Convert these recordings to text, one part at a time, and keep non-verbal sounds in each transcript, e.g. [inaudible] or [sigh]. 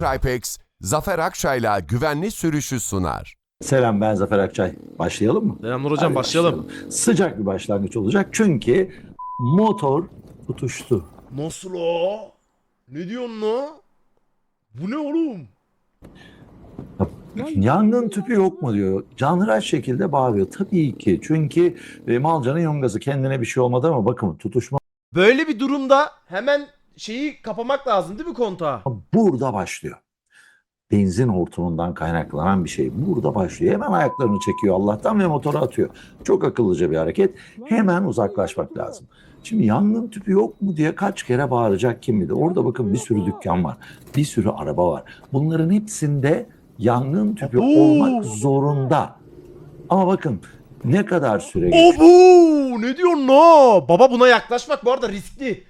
Tripex, Zafer Akçay'la güvenli sürüşü sunar. Selam ben Zafer Akçay. Başlayalım mı? Selamlar hocam Hadi başlayalım. Sıcak bir başlangıç olacak çünkü motor tutuştu. Nasıl o? Ne diyorsun la? Bu ne oğlum? Yangın tüpü yok mu diyor. Canhıraş şekilde bağırıyor. Tabii ki çünkü e, Malcan'ın yongası kendine bir şey olmadı ama bakın tutuşma Böyle bir durumda hemen şeyi kapamak lazım değil mi kontağı? burada başlıyor. Benzin hortumundan kaynaklanan bir şey. Burada başlıyor. Hemen ayaklarını çekiyor Allah'tan ve motora atıyor. Çok akıllıca bir hareket. Hemen uzaklaşmak lazım. Şimdi yangın tüpü yok mu diye kaç kere bağıracak kim bilir. Orada bakın bir sürü dükkan var. Bir sürü araba var. Bunların hepsinde yangın tüpü Oo. olmak zorunda. Ama bakın ne kadar süre geçiyor. Obu! Ne diyorsun la? Baba buna yaklaşmak bu arada riskli.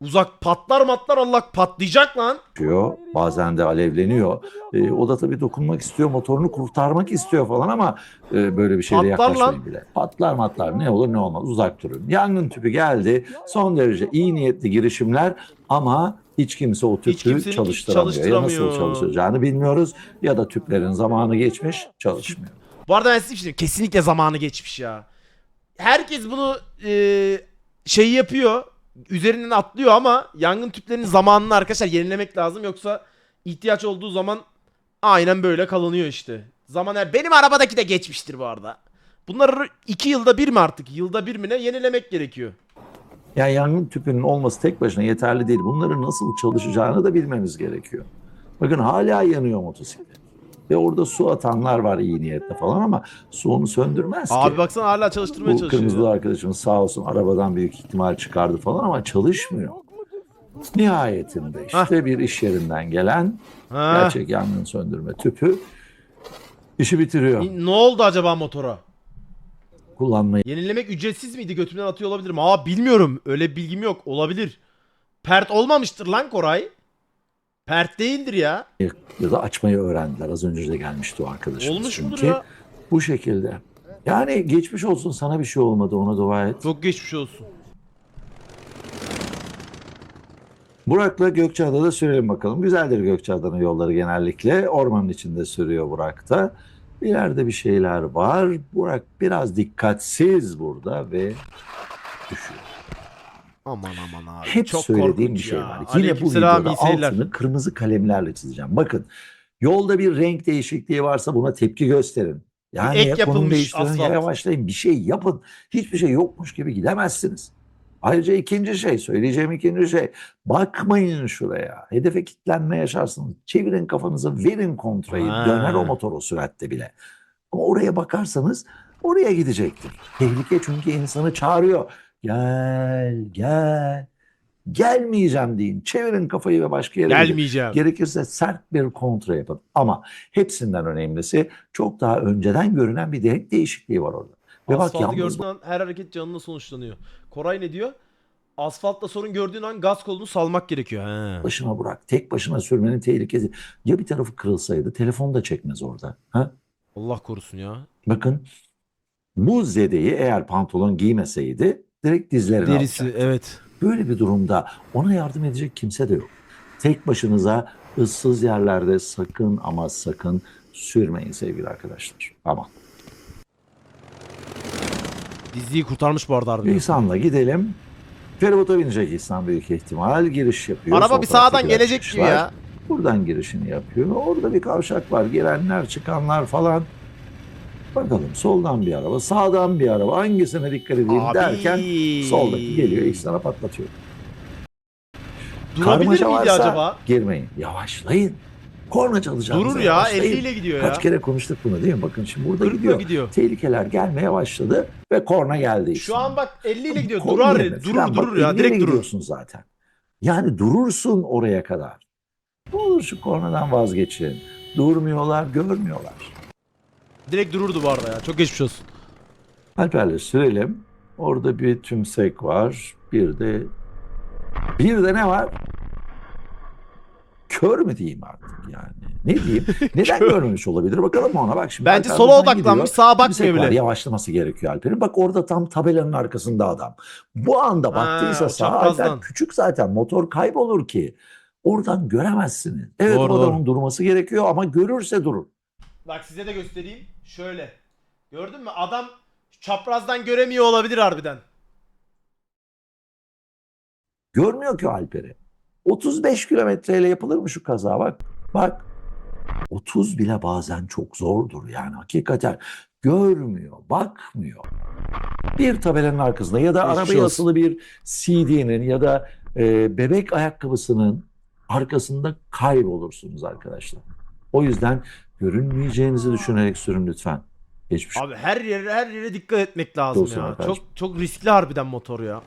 Uzak patlar matlar Allah patlayacak lan. çıkıyor. Bazen de alevleniyor. E, o da tabii dokunmak istiyor, motorunu kurtarmak istiyor falan ama e, böyle bir şeyle Patlar yaklaşmayın bile. Patlar matlar ne olur ne olmaz uzak durun. Yangın tüpü geldi. Son derece iyi niyetli girişimler ama hiç kimse o tüpü kimsenin hiç çalıştıramıyor. Ya nasıl çalışacağını bilmiyoruz ya da tüplerin zamanı geçmiş çalışmıyor. Bu arada ben size bir şey diyeyim. Kesinlikle zamanı geçmiş ya. Herkes bunu e, şey yapıyor. Üzerinden atlıyor ama yangın tüplerinin zamanını arkadaşlar yenilemek lazım. Yoksa ihtiyaç olduğu zaman aynen böyle kalınıyor işte. Zaman benim arabadaki de geçmiştir bu arada. Bunları iki yılda bir mi artık? Yılda bir mi ne? Yenilemek gerekiyor. Yani yangın tüpünün olması tek başına yeterli değil. Bunların nasıl çalışacağını da bilmemiz gerekiyor. Bakın hala yanıyor motosiklet. Ve orada su atanlar var iyi niyetle falan ama su onu söndürmez ki. Abi baksana hala çalıştırmaya Bu çalışıyor. kırmızılı ya. arkadaşımız sağ olsun arabadan büyük ihtimal çıkardı falan ama çalışmıyor. Nihayetinde işte bir iş yerinden gelen Ha. gerçek yangın söndürme tüpü işi bitiriyor. Ne oldu acaba motora? Kullanmayı Yenilemek ücretsiz miydi? Götümden atıyor olabilirim. Aa bilmiyorum. Öyle bilgim yok. Olabilir. Pert olmamıştır lan Koray. Pert değildir ya. ya da açmayı öğrendiler. Az önce de gelmişti o arkadaşımız. Olmuş mudur çünkü. ya? Bu şekilde. Yani geçmiş olsun sana bir şey olmadı ona dua et. Çok geçmiş olsun. Burak'la Gökçeada'da sürelim bakalım. Güzeldir Gökçeada'nın yolları genellikle. Ormanın içinde sürüyor Burak'ta. İleride bir şeyler var. Burak biraz dikkatsiz burada ve düşüyor. Aman aman abi. Hep Çok söylediğim bir şey ya. var. Yine bu videoda altını kırmızı kalemlerle çizeceğim. Bakın yolda bir renk değişikliği varsa buna tepki gösterin. Yani ek ya konum değiştirin ya yavaşlayın bir şey yapın. Hiçbir şey yokmuş gibi gidemezsiniz. Ayrıca ikinci şey söyleyeceğim ikinci şey bakmayın şuraya. Hedefe kilitlenme yaşarsınız. Çevirin kafanızı verin kontrayı Ha. döner o motor o süratte bile. Ama oraya bakarsanız oraya gidecektir. Tehlike çünkü insanı çağırıyor. Gel gel. Gelmeyeceğim deyin. Çevirin kafayı ve başka yere gidin. Gelmeyeceğim. Gerekirse sert bir kontra yapın. Ama hepsinden önemlisi çok daha önceden görünen bir renk değişikliği var orada. Ve bak Asfaltı yalnız gördüğün an her hareket canına sonuçlanıyor. Koray ne diyor? Asfaltta sorun gördüğün an gaz kolunu salmak gerekiyor. He. başına bırak. Tek başına sürmenin tehlikesi. Ya bir tarafı kırılsaydı telefon da çekmez orada. Ha? Allah korusun ya. Bakın bu zedeyi eğer pantolon giymeseydi direkt dizlerine Derisi alacaktı. evet. Böyle bir durumda ona yardım edecek kimse de yok. Tek başınıza ıssız yerlerde sakın ama sakın sürmeyin sevgili arkadaşlar. Aman. Diziyi kurtarmış bu arada harbiden. İhsan'la gidelim. Feribota binecek İhsan büyük ihtimal. Giriş yapıyor. Araba Sol bir sağdan gelecek gibi ya. Buradan girişini yapıyor. Orada bir kavşak var. Girenler çıkanlar falan. Bakalım soldan bir araba, sağdan bir araba. Hangisine dikkat edeyim Abi. derken soldaki geliyor. İhsan'a patlatıyor. Durabilir Karmaşa miydi varsa acaba? girmeyin. Yavaşlayın. Korna çalacağınızı Durur ya yavaşlayın. 50 ile gidiyor Kaç ya. kere konuştuk bunu değil mi? Bakın şimdi burada 40 ile gidiyor. gidiyor. Tehlikeler gelmeye başladı ve korna geldi. Şu İhsan'a. an bak 50 ile gidiyor. Durar, yerine durur falan durur bak, ya. Direkt durur. gidiyorsun zaten. Yani durursun oraya kadar. Ne olur şu kornadan vazgeçin. Durmuyorlar, görmüyorlar. Direkt dururdu bu arada ya. Çok geçmiş olsun. Alper'le sürelim. Orada bir tümsek var. Bir de bir de ne var? Kör mü diyeyim artık yani? Ne diyeyim? [laughs] Neden görmemiş olabilir? Bakalım ona bak şimdi. Bence Alper sola buradan odaklanmış, gidiyor. sağa Tümsek bakmıyor var, bile. Yavaşlaması gerekiyor Alper'in. Bak orada tam tabelanın arkasında adam. Bu anda baktıysa sağa Alper küçük zaten motor kaybolur ki. Oradan göremezsiniz. Evet Doğru, o adamın durması gerekiyor ama görürse durur. Bak size de göstereyim. Şöyle. Gördün mü? Adam çaprazdan göremiyor olabilir harbiden. Görmüyor ki Alper'i. 35 kilometreyle yapılır mı şu kaza bak. Bak 30 bile bazen çok zordur yani hakikaten. Görmüyor, bakmıyor. Bir tabelanın arkasında ya da Geçmiş arabaya olsun. asılı bir CD'nin ya da e, bebek ayakkabısının arkasında kaybolursunuz arkadaşlar. O yüzden görünmeyeceğinizi düşünerek sürün lütfen. Geçmiş Abi her yere her yere dikkat etmek lazım Olsun ya. arkadaşım. Çok çok riskli harbiden motor ya.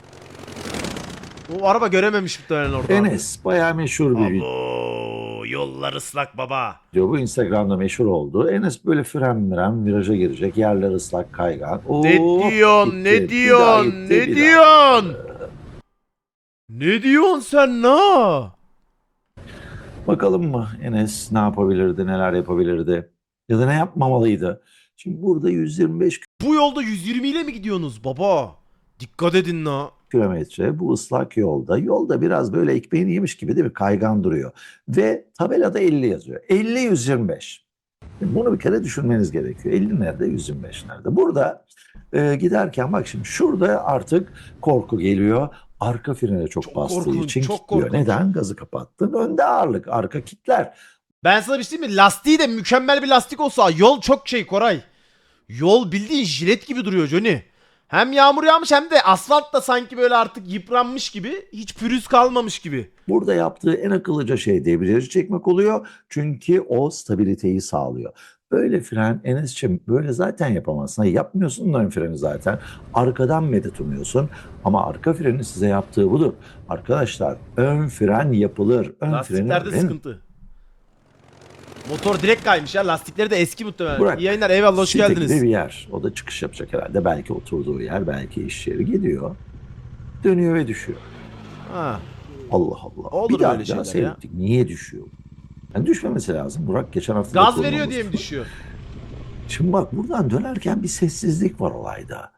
O araba görememiş muhtemelen orada. Enes bayağı meşhur bir video. Yollar ıslak baba. video. Bu Instagram'da meşhur oldu. Enes böyle fren miren viraja girecek. Yerler ıslak kaygan. Oo, Ne diyorsun? gitti. Ne diyorsun? gitti, Ne diyorsun? Ne diyorsun sen ne? Bakalım mı Enes ne yapabilirdi, neler yapabilirdi? Ya da ne yapmamalıydı? Şimdi burada 125 Bu yolda 120 ile mi gidiyorsunuz baba? Dikkat edin la. kilometre bu ıslak yolda. Yolda biraz böyle ekmeğini yemiş gibi değil mi? Kaygan duruyor. Ve tabelada 50 yazıyor. 50 125. Şimdi Bunu bir kere düşünmeniz gerekiyor. 50 nerede, 125 nerede? Burada e, giderken bak şimdi şurada artık korku geliyor. Arka frene çok, Çok bastığı korkunç, için çok kilitliyor. korkunç. Neden? Gazı kapattın. Önde ağırlık, arka kitler. Ben sana bir şey diyeyim mi? Lastiği de mükemmel bir lastik olsa yol çok şey Koray. Yol bildiğin jilet gibi duruyor Johnny. Hem yağmur yağmış hem de asfalt da sanki böyle artık yıpranmış gibi. Hiç pürüz kalmamış gibi. Burada yaptığı en akıllıca şey debriyajı çekmek oluyor. Çünkü o stabiliteyi sağlıyor. Böyle fren Enes'ciğim böyle zaten yapamazsın. Yapmıyorsun ön freni zaten. Arkadan medet umuyorsun. Ama arka frenin size yaptığı budur. Arkadaşlar ön fren yapılır. Ön Lastiklerde freni sıkıntı. Motor direkt kaymış ya. Lastikleri de eski muhtemelen. Burak, İyi yayınlar eyvallah hoş site gibi geldiniz. bir yer. O da çıkış yapacak herhalde. Belki oturduğu yer, belki iş yeri gidiyor. Dönüyor ve düşüyor. Ha. Allah Allah. Olur bir daha böyle daha şeyler ya. seyrettik. Niye düşüyor? Yani düşmemesi lazım. Burak geçen hafta Gaz veriyor diye mi düşüyor? [laughs] Şimdi bak buradan dönerken bir sessizlik var olayda.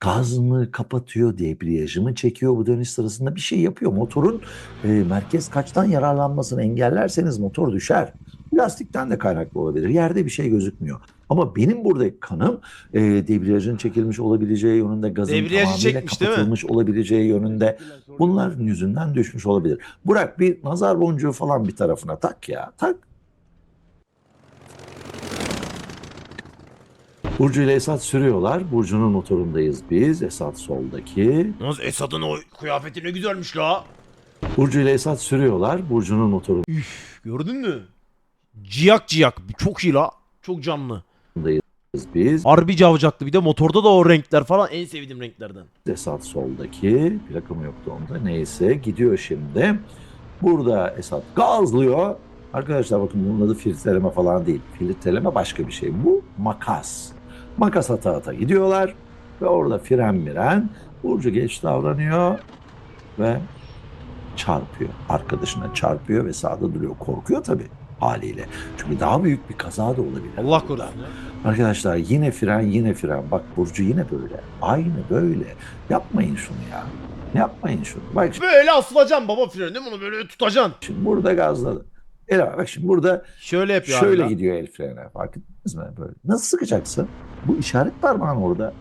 Gaz mı kapatıyor, debriyajı mı çekiyor bu dönüş sırasında bir şey yapıyor. Motorun e, merkez kaçtan yararlanmasını engellerseniz motor düşer. Lastikten de kaynaklı olabilir. Yerde bir şey gözükmüyor. Ama benim buradaki kanım e, debriyajın çekilmiş olabileceği yönünde, gazın Debriyajı tamamıyla çekmiş, değil mi? kapatılmış olabileceği yönünde. Bunların yüzünden düşmüş olabilir. Burak bir nazar boncuğu falan bir tarafına tak ya. Tak. Burcu ile Esat sürüyorlar. Burcu'nun motorundayız biz. Esat soldaki. Yalnız Esad'ın o kıyafeti ne güzelmiş la. Burcu ile Esat sürüyorlar. Burcu'nun motorundayız Gördün mü? Ciyak ciyak. Çok iyi la. Çok canlı. biz. Harbi cavcaklı. Bir de motorda da o renkler falan en sevdiğim renklerden. Esat soldaki. Plakam yoktu onda. Neyse gidiyor şimdi. Burada Esat gazlıyor. Arkadaşlar bakın bunun adı filtreleme falan değil. Filtreleme başka bir şey. Bu makas. Makas ata ata gidiyorlar. Ve orada fren miren. Burcu geç davranıyor. Ve çarpıyor. Arkadaşına çarpıyor ve sağda duruyor. Korkuyor tabii haliyle. Çünkü daha büyük bir kaza da olabilir. Allah korusun. Arkadaşlar yine fren yine fren. Bak Burcu yine böyle. Aynı böyle. Yapmayın şunu ya. Yapmayın şunu. Bak Böyle asılacaksın baba freni değil mi? Onu böyle tutacaksın. şimdi burada gazladı. Ele bak, şimdi burada Şöyle yapıyor şöyle abi. gidiyor el frene. Fark ettiniz mi? Böyle. Nasıl sıkacaksın? Bu işaret parmağın orada.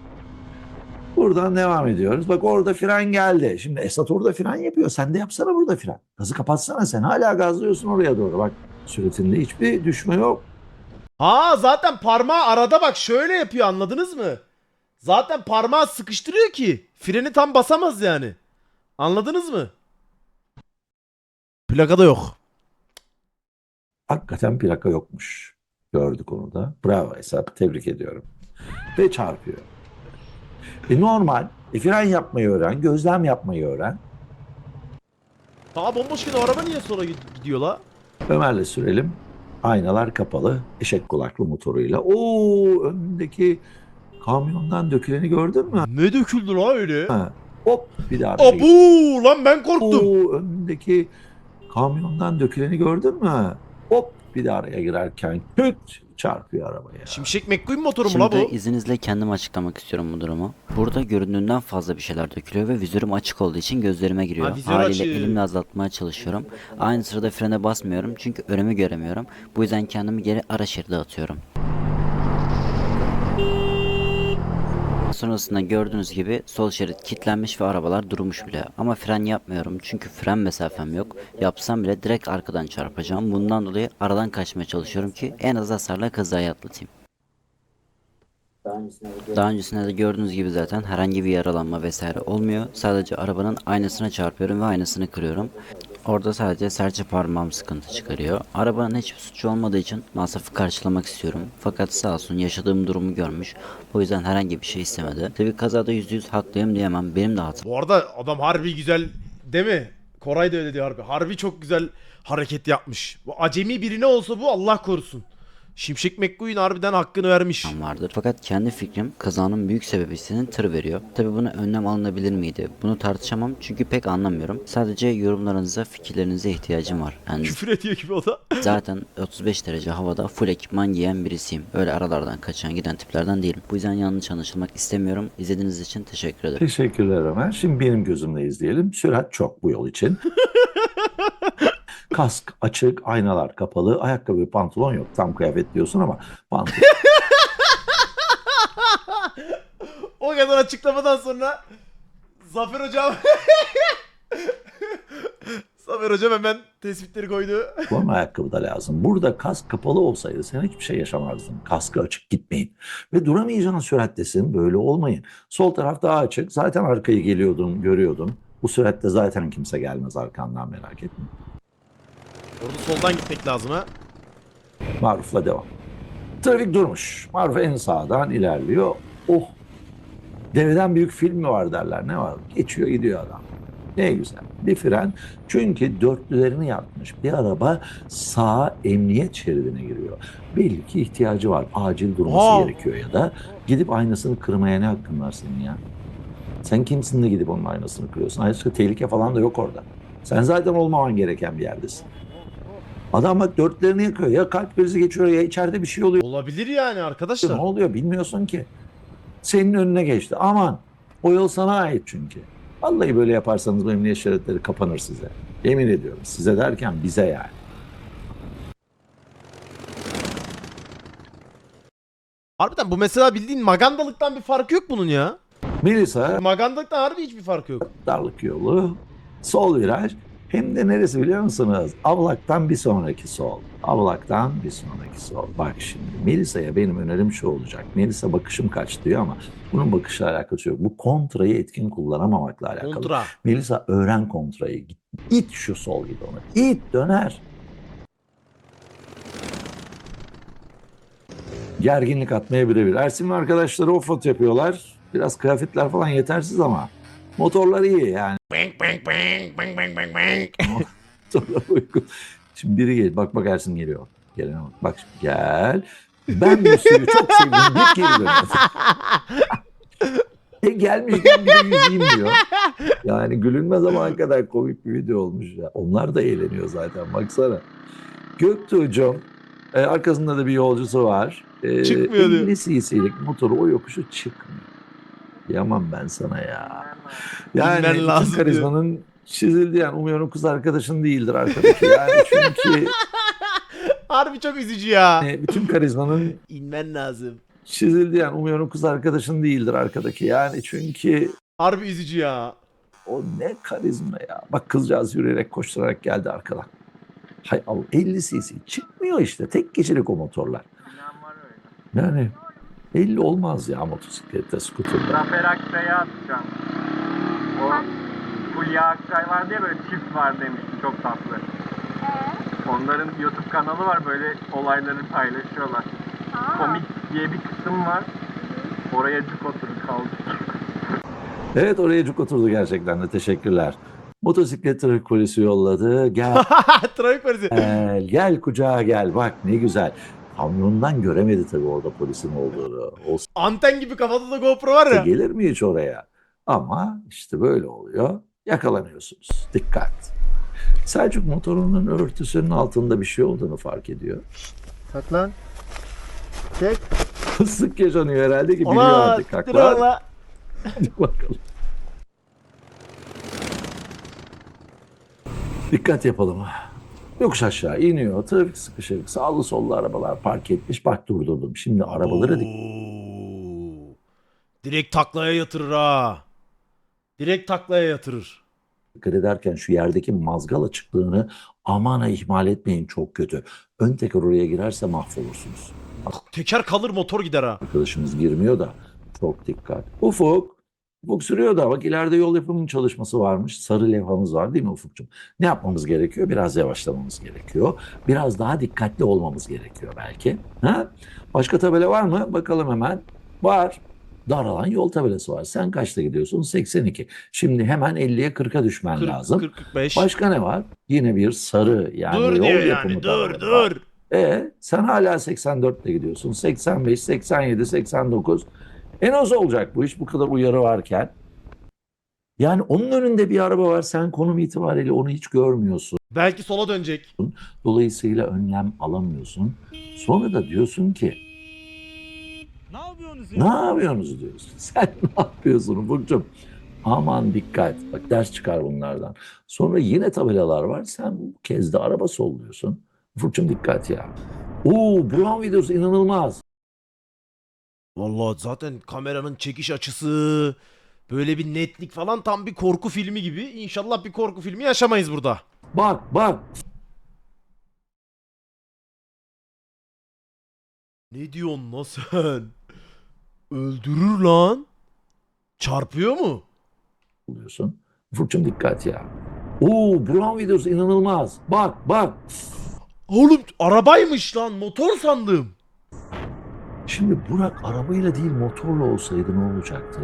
Buradan devam ediyoruz. Bak orada fren geldi. Şimdi Esat orada fren yapıyor. Sen de yapsana burada fren. Gazı kapatsana sen. Hala gazlıyorsun oraya doğru. Bak süretinde hiçbir düşme yok. Ha zaten parmağı arada bak şöyle yapıyor anladınız mı? Zaten parmağı sıkıştırıyor ki freni tam basamaz yani. Anladınız mı? Plakada yok. Hakikaten plaka yokmuş. Gördük onu da. Bravo Esat. Tebrik ediyorum. Ve çarpıyor. E normal. E fren yapmayı öğren. Gözlem yapmayı öğren. Daha bomboşken o araba niye sonra gid- gidiyor la? Ömer'le sürelim. Aynalar kapalı. Eşek kulaklı motoruyla. Oo önündeki kamyondan döküleni gördün mü? Ne döküldü la öyle? Ha, hop bir daha bir şey. Abu lan ben korktum. Oo önündeki kamyondan döküleni gördün mü? Hop bir de araya girerken küt çarpıyor arabaya. Şimşek McQueen motoru mu la Şimdi bu? izninizle kendim açıklamak istiyorum bu durumu. Burada göründüğünden fazla bir şeyler dökülüyor ve vizörüm açık olduğu için gözlerime giriyor. Ha, vizör Haliyle açık. elimle azaltmaya çalışıyorum. Aynı sırada frene basmıyorum çünkü önümü göremiyorum. Bu yüzden kendimi geri ara şeride atıyorum. Sonrasında gördüğünüz gibi sol şerit kilitlenmiş ve arabalar durmuş bile. Ama fren yapmıyorum çünkü fren mesafem yok. Yapsam bile direkt arkadan çarpacağım. Bundan dolayı aradan kaçmaya çalışıyorum ki en az hasarla kazayı atlatayım. Daha öncesinde de gördüğünüz gibi zaten herhangi bir yaralanma vesaire olmuyor. Sadece arabanın aynasına çarpıyorum ve aynasını kırıyorum. Orada sadece serçe parmağım sıkıntı çıkarıyor. Arabanın hiçbir suçu olmadığı için masrafı karşılamak istiyorum. Fakat sağ olsun yaşadığım durumu görmüş. O yüzden herhangi bir şey istemedi. Tabi kazada %100 haklıyım diyemem. Benim de hatam. Bu arada adam harbi güzel değil mi? Koray da öyle diyor harbi. Harbi çok güzel hareket yapmış. Bu acemi biri ne olsa bu Allah korusun. Şimşek McQueen harbiden hakkını vermiş. vardır. Fakat kendi fikrim kazanın büyük sebebisinin tır veriyor. Tabi buna önlem alınabilir miydi? Bunu tartışamam çünkü pek anlamıyorum. Sadece yorumlarınıza, fikirlerinize ihtiyacım var. Yani Küfür ediyor gibi o da. [laughs] Zaten 35 derece havada full ekipman giyen birisiyim. Öyle aralardan kaçan giden tiplerden değilim. Bu yüzden yanlış anlaşılmak istemiyorum. İzlediğiniz için teşekkür ederim. Teşekkürler Ömer. Şimdi benim gözümle izleyelim. Sürat çok bu yol için. [laughs] Kask açık, aynalar kapalı, ayakkabı, pantolon yok. Tam kıyafet diyorsun ama pantolon [laughs] O kadar açıklamadan sonra Zafer hocam [laughs] Zafer hocam hemen tespitleri koydu. ayakkabı da lazım. Burada kask kapalı olsaydı sen hiçbir şey yaşamazdın. Kaskı açık gitmeyin. Ve duramayacağın sürattesin. Böyle olmayın. Sol taraf daha açık. Zaten arkayı geliyordun, görüyordun. Bu süratte zaten kimse gelmez arkandan merak etme. Orada soldan gitmek lazım ha. Maruf'la devam. Trafik durmuş. Maruf en sağdan ilerliyor. Oh! Deveden büyük film mi var derler. Ne var? Geçiyor gidiyor adam. Ne güzel. Bir fren. Çünkü dörtlülerini yapmış. Bir araba sağ emniyet şeridine giriyor. Belli ki ihtiyacı var. Acil durması Aa! gerekiyor ya da gidip aynasını kırmaya ne hakkın var senin ya? Sen kimsin de gidip onun aynasını kırıyorsun? Ayrıca tehlike falan da yok orada. Sen zaten olmaman gereken bir yerdesin. Adam bak dörtlerini yakıyor. Ya kalp krizi geçiyor ya içeride bir şey oluyor. Olabilir yani Ne arkadaşlar. oluyor bilmiyorsun ki. Senin önüne geçti. Aman o yol sana ait çünkü. Vallahi böyle yaparsanız bu emniyet şeritleri kapanır size. Yemin ediyorum. Size derken bize yani. Harbiden bu mesela bildiğin magandalıktan bir farkı yok bunun ya. Melisa Magandalıktan harbi hiçbir farkı yok. darlık yolu, sol viraj. Hem de neresi biliyor musunuz? Avlaktan bir sonraki sol. Avlaktan bir sonraki sol. Bak şimdi Melisa'ya benim önerim şu olacak. Melisa bakışım kaç diyor ama bunun bakışla alakası yok. Bu kontrayı etkin kullanamamakla alakalı. Kontra. Melisa öğren kontrayı. İt şu sol gidonu. İt döner. Gerginlik atmaya birebir. Ersin ve arkadaşları offroad yapıyorlar. Biraz kıyafetler falan yetersiz ama motorlar iyi yani. Bang bang bang bang bang bang bang. [laughs] Motorlar uygun. Şimdi biri gel. Bak bak Ersin geliyor. Gelene bak. Bak şimdi gel. Ben bu suyu çok sevdim. Bir geri dönüyor. E gelmişken bir de yüzeyim diyor. Yani gülünmez ama kadar komik bir video olmuş ya. Onlar da eğleniyor zaten baksana. Göktuğ'cum e, arkasında da bir yolcusu var. E, Çıkmıyor diyor. 50 cc'lik motoru o yokuşu çıkmıyor. Yaman ben sana ya. Yani Bilmen bütün lazım diyor. karizmanın çizildi yani. Umuyorum kız arkadaşın değildir arkadaki. Yani çünkü [laughs] Harbi çok üzücü ya. e, bütün karizmanın İnmen lazım. çizildi yani. Umuyorum kız arkadaşın değildir arkadaki. Yani çünkü Harbi üzücü ya. O ne karizma ya. Bak kızcağız yürüyerek koşturarak geldi arkadan. Hay Allah 50 cc çıkmıyor işte. Tek kişilik o motorlar. Yani 50 olmaz ya motosiklette, skuterda. Zafer Akçay'a atacağım. O Fulya Akçay vardı ya böyle çift var demişti çok tatlı. Onların YouTube kanalı var böyle olayları paylaşıyorlar. Komik diye bir kısım var. Oraya cuk oturup kaldık. Evet oraya cuk oturdu gerçekten de teşekkürler. Motosiklet trafik polisi yolladı. Gel [laughs] Trafik polisi. gel, gel kucağa gel. Bak ne güzel. Kamyondan göremedi tabii orada polisin olduğunu. Olsa Anten gibi kafada da GoPro var ya. gelir mi hiç oraya? Ama işte böyle oluyor. Yakalanıyorsunuz. Dikkat. Selçuk motorunun örtüsünün altında bir şey olduğunu fark ediyor. Saklan. Çek. Sık yaşanıyor herhalde ki biliyor Ona artık. siktir [laughs] bakalım. Dikkat yapalım. Yokuş aşağı iniyor. Trafik sıkışık. Sağlı sollu arabalar park etmiş. Bak durdurdum. Şimdi arabaları dik- Oo. Direkt taklaya yatırır ha. Direkt taklaya yatırır. dikkat ederken şu yerdeki mazgal açıklığını aman ha ihmal etmeyin çok kötü. Ön teker oraya girerse mahvolursunuz. Teker kalır motor gider ha. Arkadaşımız girmiyor da çok dikkat. Ufuk. Ufuk sürüyor da bak ileride yol yapımının çalışması varmış. Sarı levhamız var değil mi Ufukcuğum? Ne yapmamız gerekiyor? Biraz yavaşlamamız gerekiyor. Biraz daha dikkatli olmamız gerekiyor belki. Ha? Başka tabela var mı? Bakalım hemen. Var. Daralan yol tabelası var. Sen kaçta gidiyorsun? 82. Şimdi hemen 50'ye 40'a düşmen 40, lazım. 40 45. Başka ne var? Yine bir sarı yani dur yol diyor yapımı yani. Dur tabelası var. dur. E sen hala 84 ile gidiyorsun. 85, 87, 89. En az olacak bu iş bu kadar uyarı varken. Yani onun önünde bir araba var. Sen konum itibariyle onu hiç görmüyorsun. Belki sola dönecek. Dolayısıyla önlem alamıyorsun. Sonra da diyorsun ki Ne yapıyorsunuz ne yapıyorsunuz diyorsun. [laughs] Sen ne yapıyorsun Ufukcuğum? Aman dikkat. Bak ders çıkar bunlardan. Sonra yine tabelalar var. Sen bu kez de araba solluyorsun. Ufukcuğum dikkat ya. Oo Brown videosu inanılmaz. Vallahi zaten kameranın çekiş açısı böyle bir netlik falan tam bir korku filmi gibi. İnşallah bir korku filmi yaşamayız burada. Bak bak. Ne diyorsun lan sen? Öldürür lan. Çarpıyor mu? Oluyorsun. Ufukcuğum dikkat ya. Oo Brown videosu inanılmaz. Bak bak. Oğlum arabaymış lan motor sandım. Şimdi Burak arabayla değil motorla olsaydı ne olacaktı?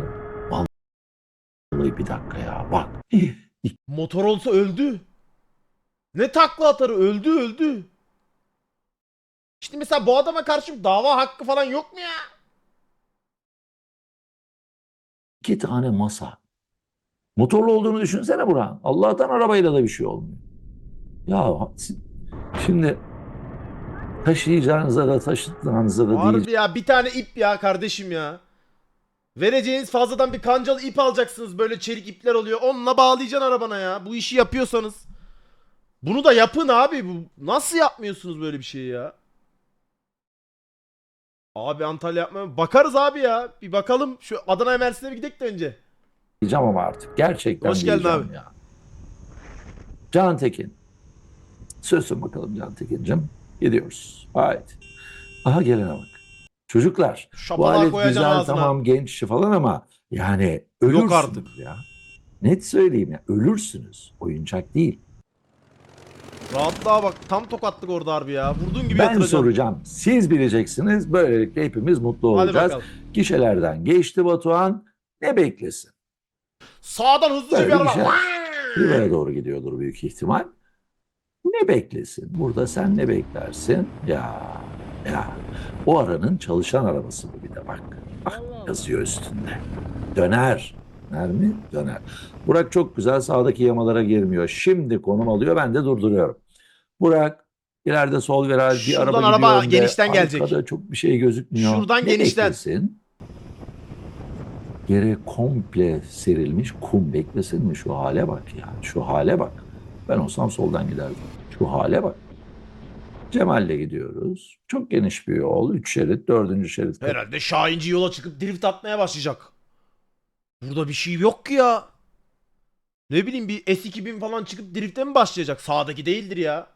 Vallahi bir dakika ya bak. [laughs] Motor olsa öldü. Ne takla atarı öldü öldü. İşte mesela bu adama karşı dava hakkı falan yok mu ya? İki tane masa. Motorlu olduğunu düşünsene Burak. Allah'tan arabayla da bir şey olmuyor. Ya şimdi taşıyacağınıza da taşıtacağınıza da Harbi ya bir tane ip ya kardeşim ya. Vereceğiniz fazladan bir kancalı ip alacaksınız böyle çelik ipler oluyor. Onunla bağlayacaksın arabana ya. Bu işi yapıyorsanız. Bunu da yapın abi. Bu nasıl yapmıyorsunuz böyle bir şeyi ya? Abi Antalya yapma. Bakarız abi ya. Bir bakalım. Şu Adana Mersin'e bir gidelim de önce. diyeceğim ama artık. Gerçekten Hoş geldin diyeceğim abi. Ya. Can Tekin. Sözsün bakalım Can Tekin'cim. Gidiyoruz. Haydi. Aha gelene bak. Çocuklar bu Şapalağı alet güzel ağzına. tamam genç falan ama yani ölürsünüz artık. ya. Net söyleyeyim ya ölürsünüz. Oyuncak değil. Rahatlığa bak. Tam tokatlık orada harbi ya. Vurduğun gibi Ben yatıracaksın. soracağım. Siz bileceksiniz. Böylelikle hepimiz mutlu Hadi olacağız. bakalım. Gişelerden geçti Batuhan. Ne beklesin? Sağdan hızlıca Böyle bir araba. bir şey. Riva'ya doğru gidiyordur büyük ihtimal. Ne beklesin? Burada sen ne beklersin? Ya ya o aranın çalışan arabası bu bir de bak. Bak yazıyor üstünde. Döner. Döner mi? Döner. Burak çok güzel sağdaki yamalara girmiyor. Şimdi konum alıyor ben de durduruyorum. Burak ileride sol viraj bir araba araba gidiyor önde. genişten gelecek. Arkada çok bir şey gözükmüyor. Şuradan Ne genişten. beklesin? Yere komple serilmiş kum beklesin mi? Şu hale bak ya. Şu hale bak. Ben olsam soldan giderdim. Şu hale bak. Cemal'le gidiyoruz. Çok geniş bir yol. Üç şerit, dördüncü şerit. Herhalde Şahinci yola çıkıp drift atmaya başlayacak. Burada bir şey yok ki ya. Ne bileyim bir S2000 falan çıkıp drift'e mi başlayacak? Sağdaki değildir ya.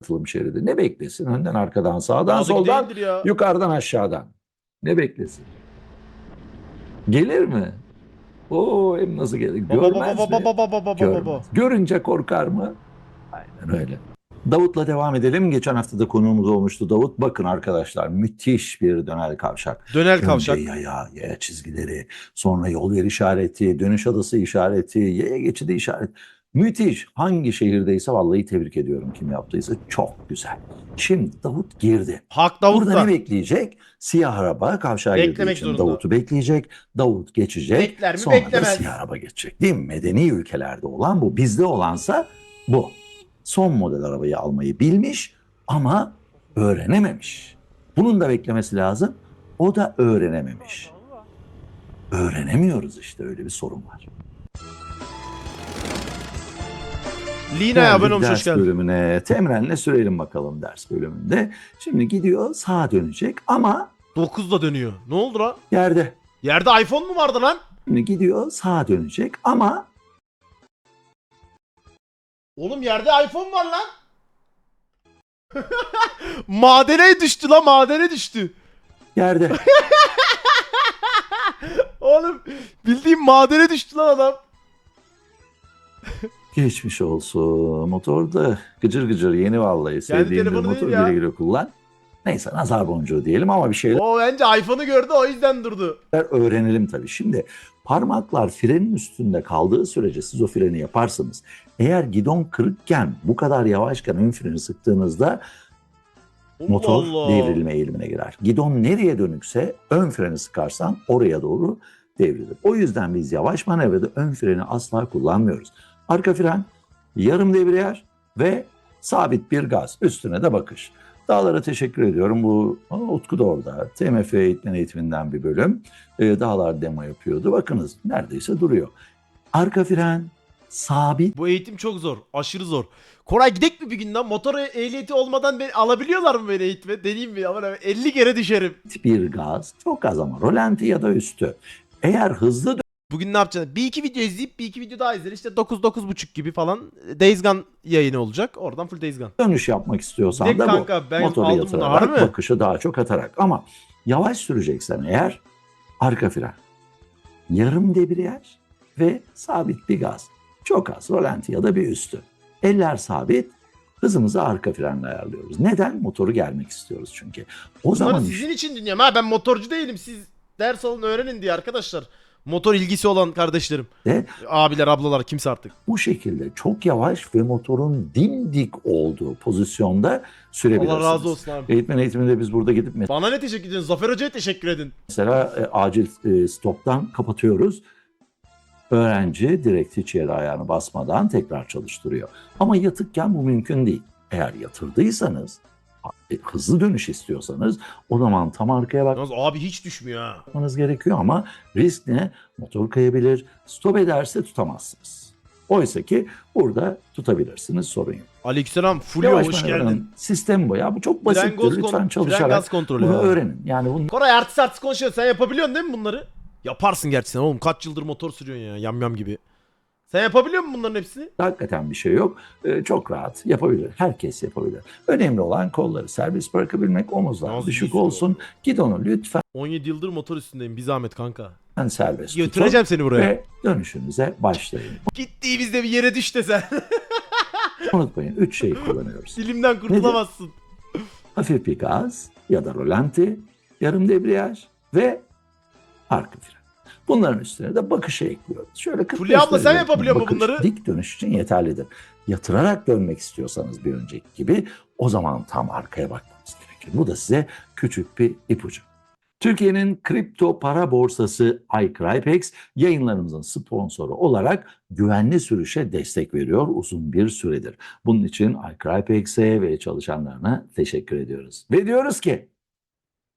Katılım şeridi. Ne beklesin? Önden, arkadan, sağdan, Sağdaki soldan, değildir ya. yukarıdan, aşağıdan. Ne beklesin? Gelir mi? Oo hem nasıl gelir? Baba Görmez baba mi? baba baba baba Görmez. Görünce korkar mı? Aynen öyle. Davut'la devam edelim. Geçen hafta da konuğumuz olmuştu Davut. Bakın arkadaşlar müthiş bir dönel kavşak. Dönel kavşak. Önce yaya, yaya çizgileri, sonra yol yer işareti, dönüş adası işareti, yaya geçidi işareti. Müthiş. Hangi şehirdeyse vallahi tebrik ediyorum kim yaptıysa. Çok güzel. Şimdi Davut girdi. Hak Davut Burada da. ne bekleyecek? Siyah araba kavşağa girdiği Beklemek için zorunda. Davut'u bekleyecek. Davut geçecek. Bekler mi? Sonra da Beklemez. siyah araba geçecek. Değil mi? Medeni ülkelerde olan bu. Bizde olansa bu. Son model arabayı almayı bilmiş ama öğrenememiş. Bunun da beklemesi lazım. O da öğrenememiş. Öğrenemiyoruz işte öyle bir sorun var. Lina'ya abone olmuş hoş geldin. bölümüne. Temrenle sürelim bakalım ders bölümünde. Şimdi gidiyor sağa dönecek ama 9'da dönüyor. Ne oldu lan? yerde. Yerde iPhone mu vardı lan? Şimdi gidiyor sağa dönecek ama Oğlum yerde iPhone var lan. [laughs] madene düştü lan madene düştü. yerde. [laughs] Oğlum bildiğim madene düştü lan adam. [laughs] Geçmiş olsun. Motor da gıcır gıcır yeni vallahi. Sevdiğim bir telefonu motor ya. güle güle kullan. Neyse nazar boncuğu diyelim ama bir şeyler O bence iPhone'u gördü o yüzden durdu. öğrenelim tabii. Şimdi parmaklar frenin üstünde kaldığı sürece siz o freni yaparsınız. Eğer gidon kırıkken bu kadar yavaşken ön freni sıktığınızda Allah motor Allah. devrilme eğilimine girer. Gidon nereye dönükse ön freni sıkarsan oraya doğru devrilir. O yüzden biz yavaş manevrada ön freni asla kullanmıyoruz. Arka fren, yarım debriyaj ve sabit bir gaz. Üstüne de bakış. Dağlara teşekkür ediyorum. Bu Aa, Utku da orada. TMF eğitmen eğitiminden bir bölüm. Ee, dağlar demo yapıyordu. Bakınız neredeyse duruyor. Arka fren, sabit Bu eğitim çok zor. Aşırı zor. Koray gidek mi bir gün lan? Motor ehliyeti olmadan beni alabiliyorlar mı beni eğitime? Deneyeyim mi? Ama 50 kere düşerim. bir gaz. Çok az ama rolanti ya da üstü. Eğer hızlı Bugün ne yapacaksın? Bir iki video izleyip bir iki video daha izler. İşte 9-9.30 gibi falan Days Gone yayını olacak. Oradan full Days Gone. dönüş yapmak istiyorsan de da bu. kanka ben Motoru aldım bunu yatırarak, harbi bakışı daha çok atarak. Ama yavaş süreceksen eğer arka fren, yarım debriyaj ve sabit bir gaz. Çok az rolanti ya da bir üstü. Eller sabit, hızımızı arka frenle ayarlıyoruz. Neden? Motoru gelmek istiyoruz çünkü. O Bunları zaman sizin için dinliyorum ha. Ben motorcu değilim. Siz ders alın öğrenin diye arkadaşlar. Motor ilgisi olan kardeşlerim. işte Abiler, ablalar kimse artık. bu şekilde çok yavaş ve motorun dimdik olduğu pozisyonda sürebilirsiniz. Allah razı olsun abi. Eğitmen eğitiminde biz burada gidip Bana ne teşekkür ediyorsun? Zafer Hoca'ya teşekkür edin. Mesela e, acil e, stoptan kapatıyoruz. Öğrenci direkt hiç yere ayağını basmadan tekrar çalıştırıyor. Ama yatıkken bu mümkün değil. Eğer yatırdıysanız, hızlı dönüş istiyorsanız o zaman tam arkaya Yalnız abi hiç düşmüyor ha. bakmanız gerekiyor ama risk ne? Motor kayabilir, stop ederse tutamazsınız. Oysa ki burada tutabilirsiniz sorun yok. Aleykümselam. Fulya Yavaş hoş manevranın geldin. Sistemi bu ya. Bu çok Fren basittir. gaz, Lütfen kon- fren çalışarak gaz kontrolü. bunu ya. öğrenin. Yani bunu Koray artist artist konuşuyor. Sen yapabiliyorsun değil mi bunları? Yaparsın gerçi sen oğlum. Kaç yıldır motor sürüyorsun ya. Yam yam gibi. Sen yapabiliyor musun bunların hepsini? Hakikaten bir şey yok. Ee, çok rahat yapabilir. Herkes yapabilir. Önemli olan kolları serbest bırakabilmek, omuzlar Nasıl düşük yüzüyor? olsun. Gidonu lütfen 17 yıldır motor üstündeyim. Bir zahmet kanka. serbest tutun Götüreceğim seni buraya. ve dönüşünüze başlayın. [laughs] Gittiğimizde bir yere düş de sen. [laughs] Unutmayın üç şey kullanıyoruz. Dilimden kurtulamazsın. Hafif bir gaz ya da rolanti, yarım debriyaj ve arka fren. Bunların üstüne de bakışı ekliyoruz. Şöyle 45 Fulya abla sen yapabiliyor bakış, bunları? Dik dönüş için yeterlidir. Yatırarak dönmek istiyorsanız bir önceki gibi o zaman tam arkaya bakmanız gerekir. Bu da size küçük bir ipucu. Türkiye'nin kripto para borsası iCrypex yayınlarımızın sponsoru olarak güvenli sürüşe destek veriyor uzun bir süredir. Bunun için iCrypex'e ve çalışanlarına teşekkür ediyoruz. Ve diyoruz ki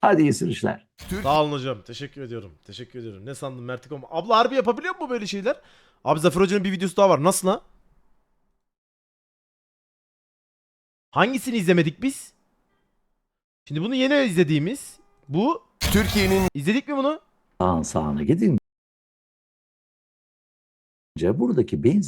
hadi iyi sürüşler. Sağ olun hocam. Teşekkür ediyorum. Teşekkür ediyorum. Ne sandın Mertikom? Abla harbi yapabiliyor mu böyle şeyler? Abi Zafer Hoca'nın bir videosu daha var. Nasıl lan? Hangisini izlemedik biz? Şimdi bunu yeni izlediğimiz. Bu. Türkiye'nin izledik mi bunu? Sağın sağına gidin. Buradaki benzin